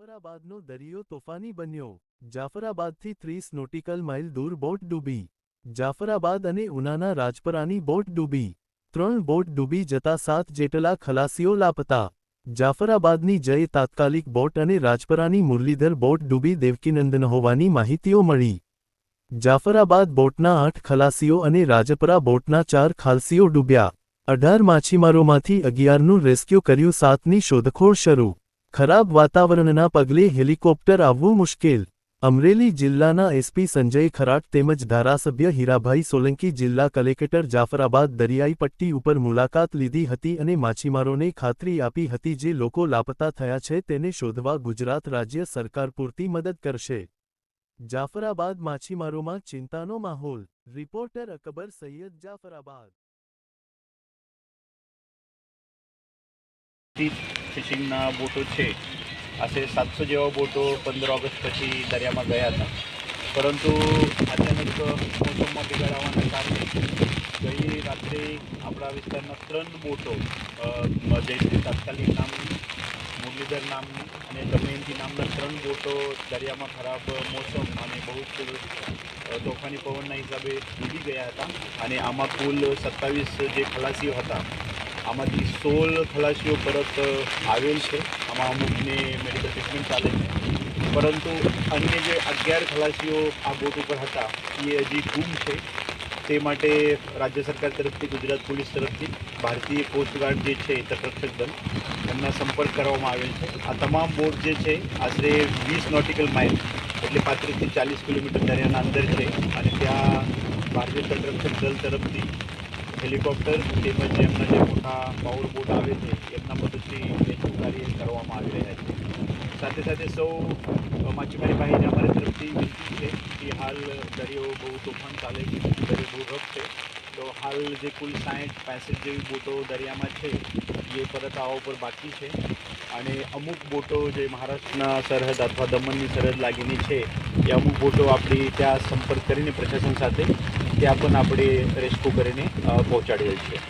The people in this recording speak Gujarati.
જાફરાબાદનો દરિયો તોફાની બન્યો. જાફરાબાદથી ત્રીસ નોટિકલ માઇલ દૂર બોટ ડૂબી. જાફરાબાદ અને ઉનાના રાજપરાની બોટ ડૂબી. ત્રણ બોટ ડૂબી જતા સાત જેટલા ખલાસીઓ લાપતા. જાફરાબાદની જય તાત્કાલિક બોટ અને રાજપરાની મુરલીધર બોટ ડૂબી દેવકીનંદન હોવાની માહિતીઓ મળી. જાફરાબાદ બોટના આઠ ખલાસીઓ અને રાજપરા બોટના ચાર ખાલસીઓ ડૂબ્યા. અઢાર માછીમારોમાંથી અગિયારનું રેસ્ક્યુ કર્યું, સાતની શોધખોળ શરૂ. ખરાબ વાતાવરણના પગલે હેલિકોપ્ટર આવવું મુશ્કેલ. અમરેલી જિલ્લાના એસપી સંજય ખરાટ તેમજ ધારાસભ્ય હીરાભાઈ સોલંકી જિલ્લા કલેક્ટર જાફરાબાદ દરિયાઈ પટ્ટી ઉપર મુલાકાત લીધી હતી અને માછીમારોને ખાતરી આપી હતી જે લોકો લાપતા થયા છે તેને શોધવા ગુજરાત રાજ્ય સરકાર પૂરતી મદદ કરશે. જાફરાબાદ માછીમારોમાં ચિંતાનો માહોલ. રિપોર્ટર અકબર સૈયદ જાફરાબાદ. ફિશિંગના બોટો છે. આશરે સાતસો જેવા બોટો પંદર ઓગસ્ટ પછી દરિયામાં ગયા હતા. પરંતુ અચાનક મોસમમાં બિગાડ આવવાના કારણે ગઈ રાત્રે આપણા વિસ્તારના ત્રણ બોટો જયશ્રી તાત્કાલિક નામની મુરલીધર નામની અને દમયંતી નામના ત્રણ બોટો દરિયામાં ખરાબ મોસમ અને બહુ જ તોફાની પવનના હિસાબે ડૂબી ગયા હતા. અને આમાં કુલ સત્તાવીસ જે ખલાસીઓ હતા આમાંથી સોળ ખલાસીઓ પરત આવેલ છે. આમાં અમુકને મેડિકલ ટ્રીટમેન્ટ ચાલે છે. પરંતુ અન્ય જે અગિયાર ખલાસીઓ આ બોટ ઉપર હતા, એ હજી ગુમ છે. તે માટે રાજ્ય સરકાર તરફથી, ગુજરાત પોલીસ તરફથી ભારતીય કોસ્ટગાર્ડ જે છે તટરક્ષક દળ, એમના સંપર્ક કરવામાં આવેલ છે. આ તમામ બોટ જે છે, આશરે વીસ નોટિકલ માઇલ એટલે પાંત્રીસથી ચાલીસ કિલોમીટર દરિયાના અંદર છે. અને ત્યાં ભારતીય તટરક્ષક દળ તરફથી હેલિકોપ્ટર તેમજ એમના જે મોટા પાવર બોટ આવે છે, એમના મદદથી રેસ્ક્યુ કાર્ય કરવામાં આવી રહ્યા છે. સાથે સાથે સૌ માછીમારી ભાઈને અમારી તરફથી વિનંતી છે કે હાલ દરિયો બહુ તોફાન ચાલે છે, દરિયો બહુ રફ છે. તો હાલ જે કુલ સાઠ પાસઠ જેવી બોટો દરિયામાં છે, એ પરત આવવા પર બાકી છે. અને અમુક બોટો જે મહારાષ્ટ્રના સરહદ અથવા દમણની સરહદ લાગીની છે, એ અમુક બોટો આપણી ત્યાં સંપર્ક કરીને પ્રશાસન સાથે ત્યાં પણ આપણે રેસ્ક્યુ કરીને પહોંચાડીએ છીએ.